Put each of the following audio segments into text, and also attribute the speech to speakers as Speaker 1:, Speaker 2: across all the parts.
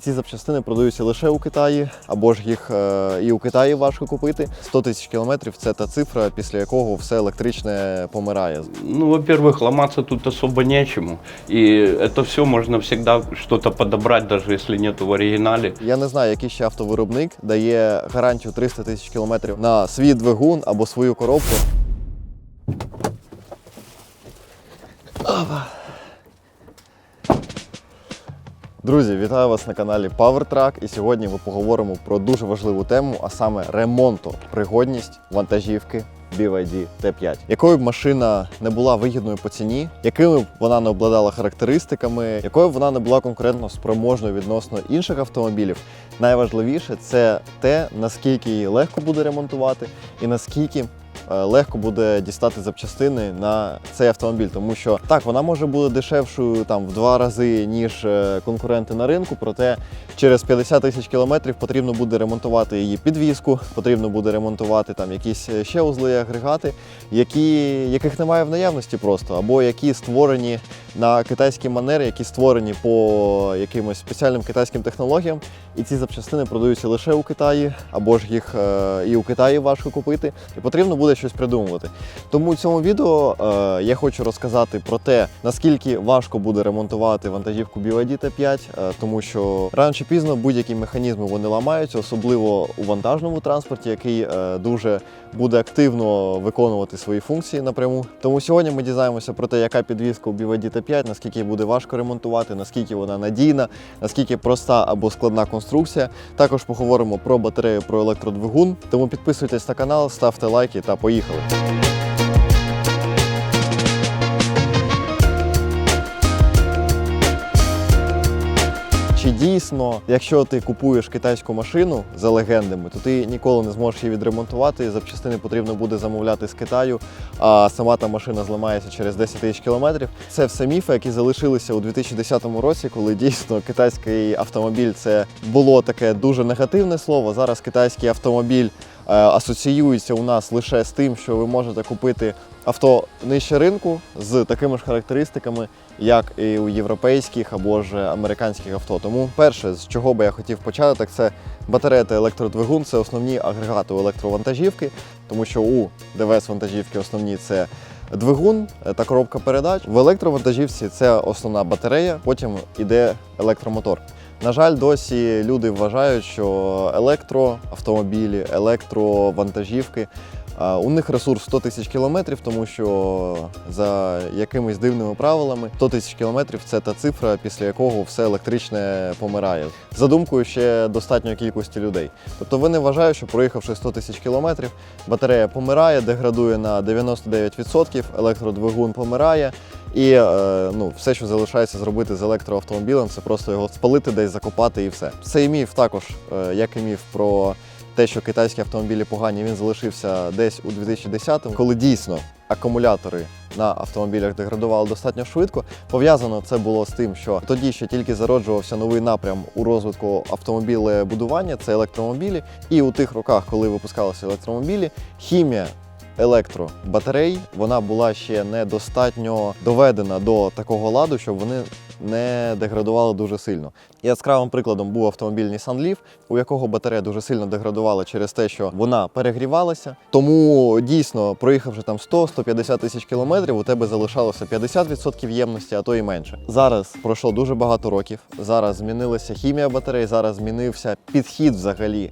Speaker 1: ці запчастини продаються лише у Китаї, або ж їх е, і у Китаї важко купити. 100 тисяч кілометрів це та цифра, після якого все електричне помирає.
Speaker 2: Ну, во-первых, ломаться тут особо нечему. И это все можно всегда что-то подобрать, даже если нету в оригинале.
Speaker 1: Я не знаю, який ще автовиробник дає гарантію 300 тисяч кілометрів на свій двигун або свою коробку. Опа. Друзі, вітаю вас на каналі PowerTrack і сьогодні ми поговоримо про дуже важливу тему, а саме ремонтопригодність вантажівки BYD T5. Якою б машина не була вигідною по ціні, якими б вона не обладала характеристиками, якою б вона не була конкурентно спроможною відносно інших автомобілів, найважливіше це те, наскільки її легко буде ремонтувати і наскільки легко буде дістати запчастини на цей автомобіль, тому що так вона може бути дешевшою там в два рази ніж е, конкуренти на ринку. Проте через 50 тисяч кілометрів потрібно буде ремонтувати її підвіску, потрібно буде ремонтувати там якісь е, ще узли агрегати, які, яких немає в наявності просто, або які створені на китайські манери, які створені по якимось спеціальним китайським технологіям. І ці запчастини продаються лише у Китаї, або ж їх е, і у Китаї важко купити, і потрібно буде щось придумувати. Тому у цьому відео е, я хочу розказати про те, наскільки важко буде ремонтувати вантажівку BYD T5, е, тому що рано чи пізно будь-які механізми вони ламаються, особливо у вантажному транспорті, який е, дуже буде активно виконувати свої функції напряму. Тому сьогодні ми дізнаємося про те, яка підвізка у BYD T5, наскільки буде важко ремонтувати, наскільки вона надійна, наскільки проста або складна конструкція. Також поговоримо про батарею, про електродвигун. Тому підписуйтесь на канал, ставте лайки та поїхали. Чи дійсно, якщо ти купуєш китайську машину за легендами, то ти ніколи не зможеш її відремонтувати. Запчастини потрібно буде замовляти з Китаю, а сама та машина зламається через 10 тисяч кілометрів. Це все міфи, які залишилися у 2010 році, коли дійсно китайський автомобіль це було таке дуже негативне слово. Зараз китайський автомобіль асоціюється у нас лише з тим, що ви можете купити авто нижче ринку з такими ж характеристиками, як і у європейських або ж американських авто. Тому перше, з чого би я хотів почати, так це батарея та електродвигун це основні агрегати у електровантажівки, тому що у ДВС вантажівки основні це. Двигун е, та коробка передач в електровантажівці це основна батарея, потім іде електромотор. На жаль, досі люди вважають, що електроавтомобілі, електровантажівки у них ресурс 100 тисяч кілометрів, тому що за якимись дивними правилами 100 тисяч кілометрів це та цифра, після якого все електричне помирає. За думкою ще достатньої кількості людей. Тобто вони вважають, що проїхавши 100 тисяч кілометрів, батарея помирає, деградує на 99%, електродвигун помирає. І е, ну, все, що залишається зробити з електроавтомобілем, це просто його спалити, десь закопати і все. Цей міф також, е, як і міф про те, що китайські автомобілі погані, він залишився десь у 2010-му, коли дійсно акумулятори на автомобілях деградували достатньо швидко. Пов'язано це було з тим, що тоді ще тільки зароджувався новий напрям у розвитку автомобілебудування, це електромобілі. І у тих роках, коли випускалися електромобілі, хімія електробатарей вона була ще недостатньо доведена до такого ладу, щоб вони не деградували дуже сильно. Яскравим прикладом був автомобіль Nissan Leaf, у якого батарея дуже сильно деградувала через те, що вона перегрівалася. Тому дійсно, проїхавши там 100-150 тисяч кілометрів, у тебе залишалося 50% ємності, а то і менше. Зараз пройшло дуже багато років. Зараз змінилася хімія батарей, зараз змінився підхід взагалі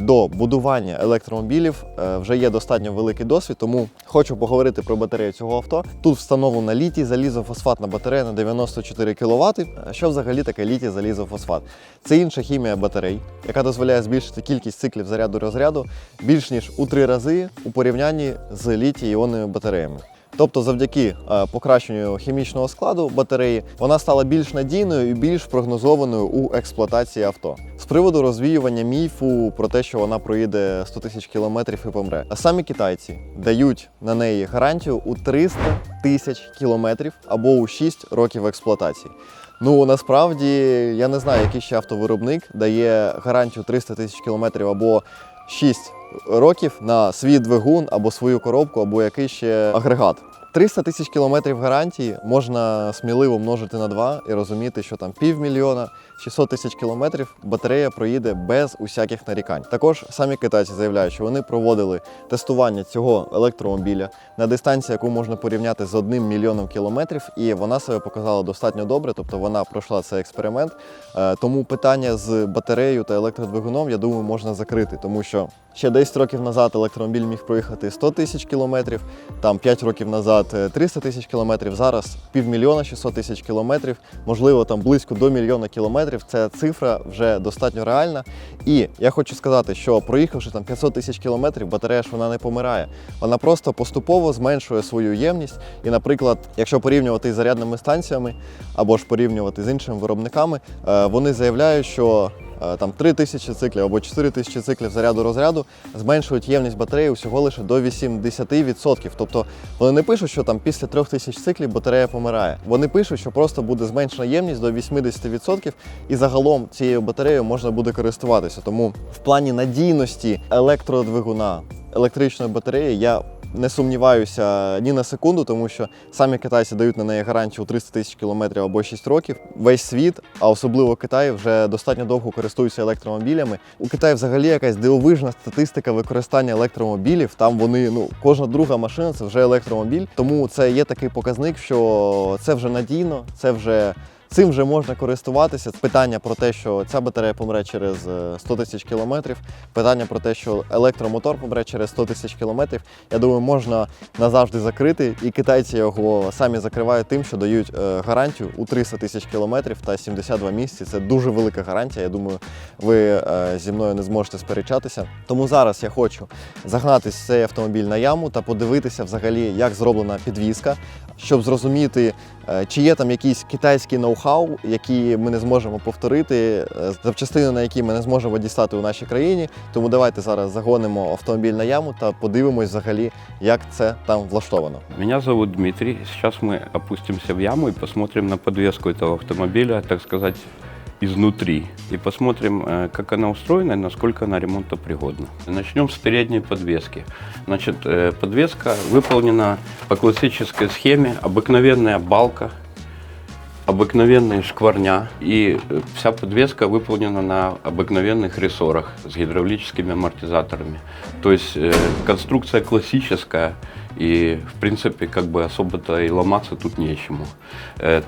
Speaker 1: до будування електромобілів. Е, Вже є достатньо великий досвід, тому хочу поговорити про батарею цього авто. Тут встановлена літій залізофосфатна батарея на 94 кВт. Що взагалі таке літій залізофосфат? Це інша хімія батарей, яка дозволяє збільшити кількість циклів заряду розряду більш ніж у три рази у порівнянні з літій-іонними батареями. Тобто, завдяки е, покращенню хімічного складу батареї, вона стала більш надійною і більш прогнозованою у експлуатації авто. З приводу розвіювання міфу про те, що вона проїде 100 тисяч кілометрів і помре. А самі китайці дають на неї гарантію у 300 тисяч кілометрів або у 6 років експлуатації. Ну насправді я не знаю, який ще автовиробник дає гарантію 300 тисяч кілометрів або 6 років на свій двигун або свою коробку, або який ще агрегат. 300 тисяч кілометрів гарантії можна сміливо множити на 2 і розуміти, що там півмільйона 600 тисяч кілометрів батарея проїде без усяких нарікань. Також самі китайці заявляють, що вони проводили тестування цього електромобіля на дистанції, яку можна порівняти з одним мільйоном кілометрів, і вона себе показала достатньо добре, тобто вона пройшла цей експеримент. Е, Тому питання з батареєю та електродвигуном, я думаю, можна закрити, тому що ще 10 років назад електромобіль міг проїхати 100 тисяч кілометрів, там 5 років назад е, 300 тисяч кілометрів, зараз півмільйона 600 тисяч кілометрів, можливо, там близько до мільйона кілометрів. Це цифра вже достатньо реальна. І я хочу сказати, що проїхавши там 500 тисяч кілометрів, батарея ж вона не помирає. Вона просто поступово зменшує свою ємність. І, наприклад, якщо порівнювати з зарядними станціями або ж порівнювати з іншими виробниками, е, вони заявляють, що там 3 тисячі циклів або 4 тисячі циклів заряду розряду зменшують ємність батареї всього лише до 80%. Тобто вони не пишуть, що там після 3 тисяч циклів батарея помирає. Вони пишуть, що просто буде зменшена ємність до 80% і загалом цією батареєю можна буде користуватися. Тому в плані надійності електродвигуна електричної батареї я не сумніваюся ні на секунду, тому що самі китайці дають на неї гарантію у 300 тисяч кілометрів або 6 років. Весь світ, а особливо Китай, вже достатньо довго користуються електромобілями. У Китаї взагалі якась дивовижна статистика використання електромобілів. Там вони, ну, кожна друга машина це вже електромобіль. Тому це є такий показник, що це вже надійно, це вже. Цим вже можна користуватися. Питання про те, що ця батарея помре через е, 100 тисяч кілометрів. Питання про те, що електромотор помре через 100 тисяч кілометрів. Я думаю, можна назавжди закрити. І китайці його самі закривають тим, що дають е, гарантію у 300 тисяч кілометрів та 72 місяці. Це дуже велика гарантія. Я думаю, ви е, зі мною не зможете сперечатися. Тому зараз я хочу загнати цей автомобіль на яму та подивитися взагалі, як зроблена підвізка, щоб зрозуміти, е, чи є там якийсь китайський ноу-хау, які ми не зможемо повторити, е, запчастини, на які ми не зможемо дістати у нашій країні. Тому давайте зараз загонимо автомобіль на яму та подивимось взагалі, як це там влаштовано.
Speaker 2: Меня зовут Дмитрий. Сейчас мы опустимся в яму и посмотрим на подвеску этого автомобиля, так сказать, изнутри. И посмотрим, э, как она устроена и насколько она ремонтопригодна. Начнем с передней подвески. Значит, э, подвеска выполнена по классической схеме. Обыкновенная балка, обыкновенные шкварня. И э, вся подвеска выполнена на обыкновенных рессорах с гидравлическими амортизаторами. То есть конструкция классическая. И, в принципе, как бы особо-то и ломаться тут нечему.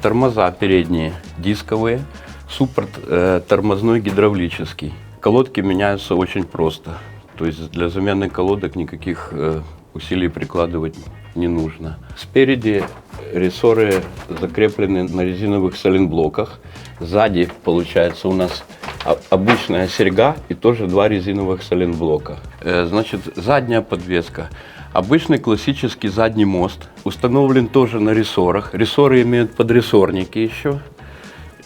Speaker 2: Тормоза передние дисковые, суппорт э, тормозной гидравлический. Колодки меняются очень просто. То есть для замены колодок никаких э, усилий прикладывать не нужно. Спереди рессоры закреплены на резиновых соленблоках. Сзади получается у нас обычная серьга и тоже два резиновых соленблока. Э, Значит, задняя подвеска. Обычный классический задний мост. Установлен тоже на рессорах. Рессоры имеют подрессорники еще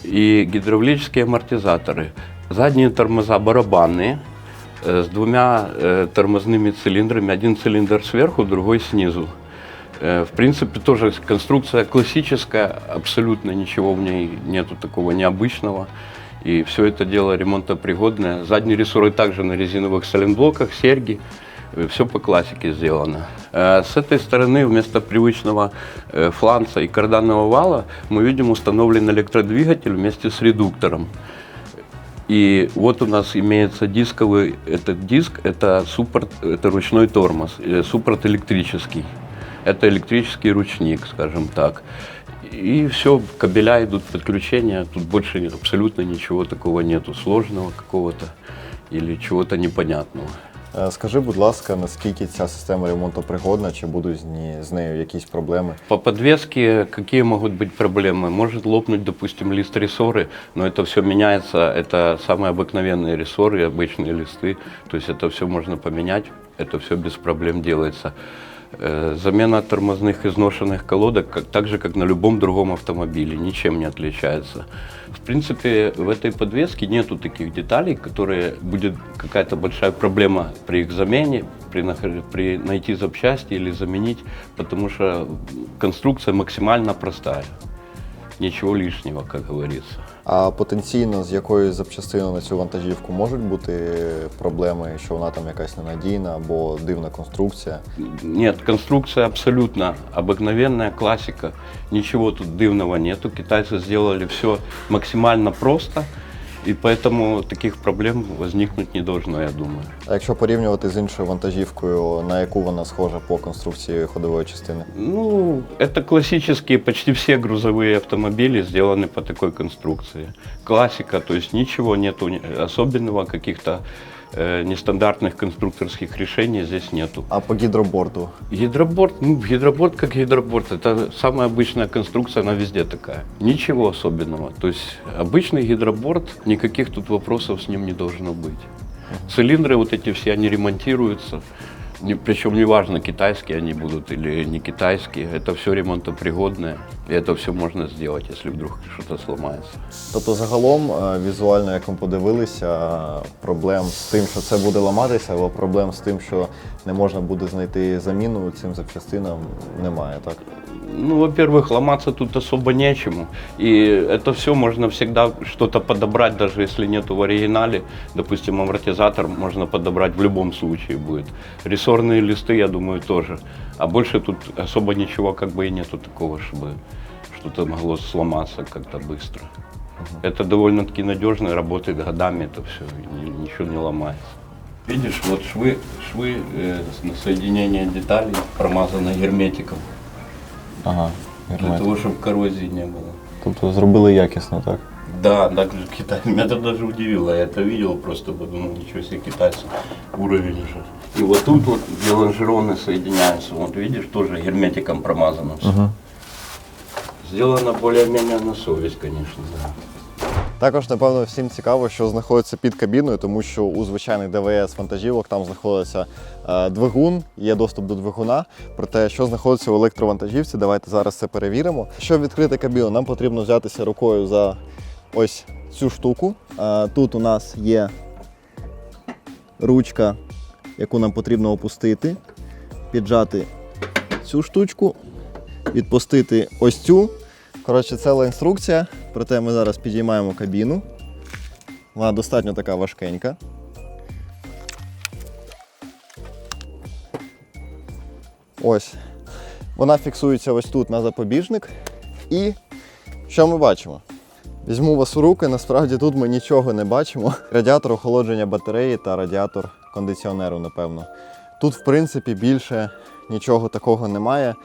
Speaker 2: и гидравлические амортизаторы. Задние тормоза барабанные э, с двумя э, тормозными цилиндрами. Один цилиндр сверху, другой снизу. Э, В принципе, тоже конструкция классическая, абсолютно ничего в ней нету такого необычного. И все это дело ремонтопригодное. Задние рессоры также на резиновых соленблоках, серьги. Все по классике сделано. Э, С этой стороны вместо привычного э, фланца и карданного вала мы видим установлен электродвигатель вместе с редуктором. И вот у нас имеется дисковый, этот диск, это суппорт, это ручной тормоз, э, суппорт электрический. Это электрический ручник, скажем так. И все, кабеля идут подключения, тут больше абсолютно ничего такого нету сложного какого-то или чего-то непонятного.
Speaker 1: Е, Скажи, будь ласка, наскільки ця система ремонтопригодна, чи будуть з ні- з нею якісь проблеми?
Speaker 2: По подвеске какие могут быть проблемы? Может лопнуть, допустим, лист рессоры, но это все меняется. Это самые обыкновенные рессоры, обычные листы. То есть это все можно поменять, это все без проблем делается. Э, Замена тормозных изношенных колодок, как, так же, как на любом другом автомобиле, ничем не отличается. В принципе, в этой подвеске нету таких деталей, которые будет какая-то большая проблема при их замене, при, нахр- при найти запчасти или заменить, потому что конструкция максимально простая. Ничего лишнего, как говорится.
Speaker 1: А потенційно з якою запчастиною на цю вантажівку можуть бути проблеми, що вона там якась ненадійна або дивна конструкція?
Speaker 2: Ні, конструкція абсолютно обыкновенная класика. Нічого тут дивного нету. Китайці зробили все максимально просто. И поэтому таких проблем возникнуть не должно, я думаю.
Speaker 1: А якщо порівнювати з іншою вантажівкою, на яку вона схожа по конструкції ходової частини?
Speaker 2: Ну, это классические, почти все грузовые автомобили сделаны по такой конструкции. Классика, то есть ничего нету ни- особенного, каких-то э, нестандартных конструкторских решений здесь нету.
Speaker 1: А по гідроборту?
Speaker 2: Гидроборд, ну, гидроборд как гидроборд, это самая обычная конструкция, она везде такая. Ничего особенного. То есть обычный гидроборд, никаких тут вопросов с ним не должно быть. Цилиндры вот эти все, они ремонтируются. Причем неважно, китайские они будут или не китайские, это все ремонтопригодное. И это все можно сделать, если вдруг что-то сломается.
Speaker 1: Тобто, загалом, е, візуально, як ми подивилися, проблем з тим, що це буде ламатися, або проблем з тим, що не можна буде знайти заміну цим запчастинам, немає, так?
Speaker 2: Ну, во-первых, ломаться тут особо нечему. И это все можно всегда что-то подобрать, даже если нету в оригинале. Допустим, амортизатор можно подобрать в любом случае будет. Рессорные листы, я думаю, тоже. А больше тут особо ничего как бы и нету такого, чтобы что-то могло сломаться как-то быстро. Это довольно-таки надежно, работает годами, это все, ничего не ломается. Видишь, вот швы, швы э, на соединение деталей промазаны герметиком.
Speaker 1: Ага,
Speaker 2: Для того, чтобы коррозии не было.
Speaker 1: Тобто зробили якісно, так?
Speaker 2: Да, так же Китай. Меня это даже удивило. Я это видел, просто подумал, ничего себе, китайцы уровень уже. И вот тут вот, где лонжероны соединяются, вот видишь, тоже герметиком промазано все. Сделано более-менее на совесть, конечно, да.
Speaker 1: Також, напевно, всім цікаво, що знаходиться під кабіною, тому що у звичайних ДВС вантажівок там знаходиться е, двигун, є доступ до двигуна. Проте, що знаходиться у електровантажівці, давайте зараз це перевіримо. Щоб відкрити кабіну, нам потрібно взятися рукою за ось цю штуку. Е, тут у нас є ручка, яку нам потрібно опустити, піджати цю штучку, відпустити ось цю. Коротше, ціла інструкція. Проте ми зараз підіймаємо кабіну. Вона достатньо така важкенька. Ось. Вона фіксується ось тут на запобіжник. І що ми бачимо? Візьму вас у руки, насправді тут ми нічого не бачимо. Радіатор охолодження батареї та радіатор кондиціонеру, напевно. Тут, в принципі, більше нічого такого немає.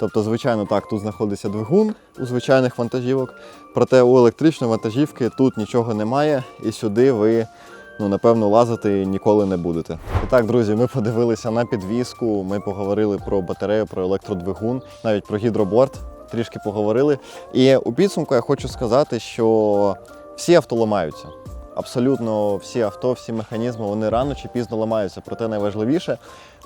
Speaker 1: Тобто, звичайно, так, тут знаходиться двигун у звичайних вантажівок, проте у електричної вантажівки тут нічого немає, і сюди ви, ну, напевно, лазити ніколи не будете. І так, друзі, ми подивилися на підвіску, ми поговорили про батарею, про електродвигун, навіть про гідроборд трішки поговорили. І у підсумку я хочу сказати, що всі авто ламаються. Абсолютно всі авто, всі механізми, вони рано чи пізно ламаються. Проте найважливіше,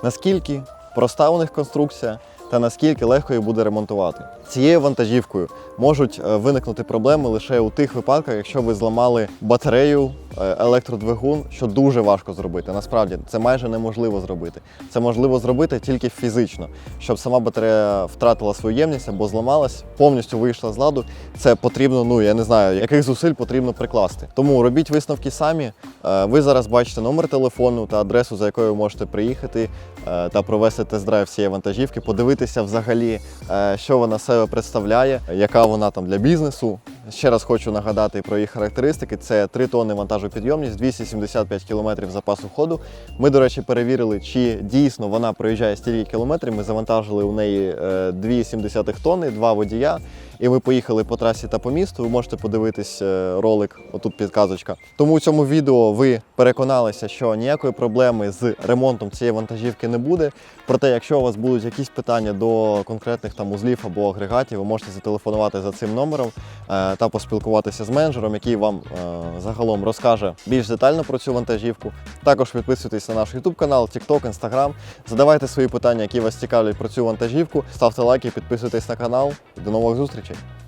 Speaker 1: наскільки проста у них конструкція та наскільки легко її буде ремонтувати. Цією вантажівкою можуть е, виникнути проблеми лише у тих випадках, якщо ви зламали батарею, е, електродвигун, що дуже важко зробити. Насправді це майже неможливо зробити. Це можливо зробити тільки фізично, щоб сама батарея втратила свою ємність або зламалась, повністю вийшла з ладу. Це потрібно, ну я не знаю, яких зусиль потрібно прикласти. Тому робіть висновки самі. Е, Ви зараз бачите номер телефону та адресу, за якою ви можете приїхати та провести тест-драйв цієї вантажівки, подивитися взагалі, е, що вона себе представляє, яка вона там для бізнесу. Ще раз хочу нагадати про її характеристики. Це 3 тонни вантажопідйомність, 275 км запасу ходу. Ми, до речі, перевірили, чи дійсно вона проїжджає стільки кілометрів. Ми завантажили у неї е, 2,7 тонни, два водія. І ми поїхали по трасі та по місту. Ви можете подивитись е, ролик, отут підказочка. Тому у цьому відео ви переконалися, що ніякої проблеми з ремонтом цієї вантажівки не буде. Проте, якщо у вас будуть якісь питання до конкретних там узлів або агрегатів, ви можете зателефонувати за цим номером е, та поспілкуватися з менеджером, який вам е, загалом розкаже більш детально про цю вантажівку. Також підписуйтесь на наш YouTube канал, TikTok, Instagram. Задавайте свої питання, які вас цікавлять про цю вантажівку. Ставте лайки, підписуйтесь на канал. До нових зустрічей! it.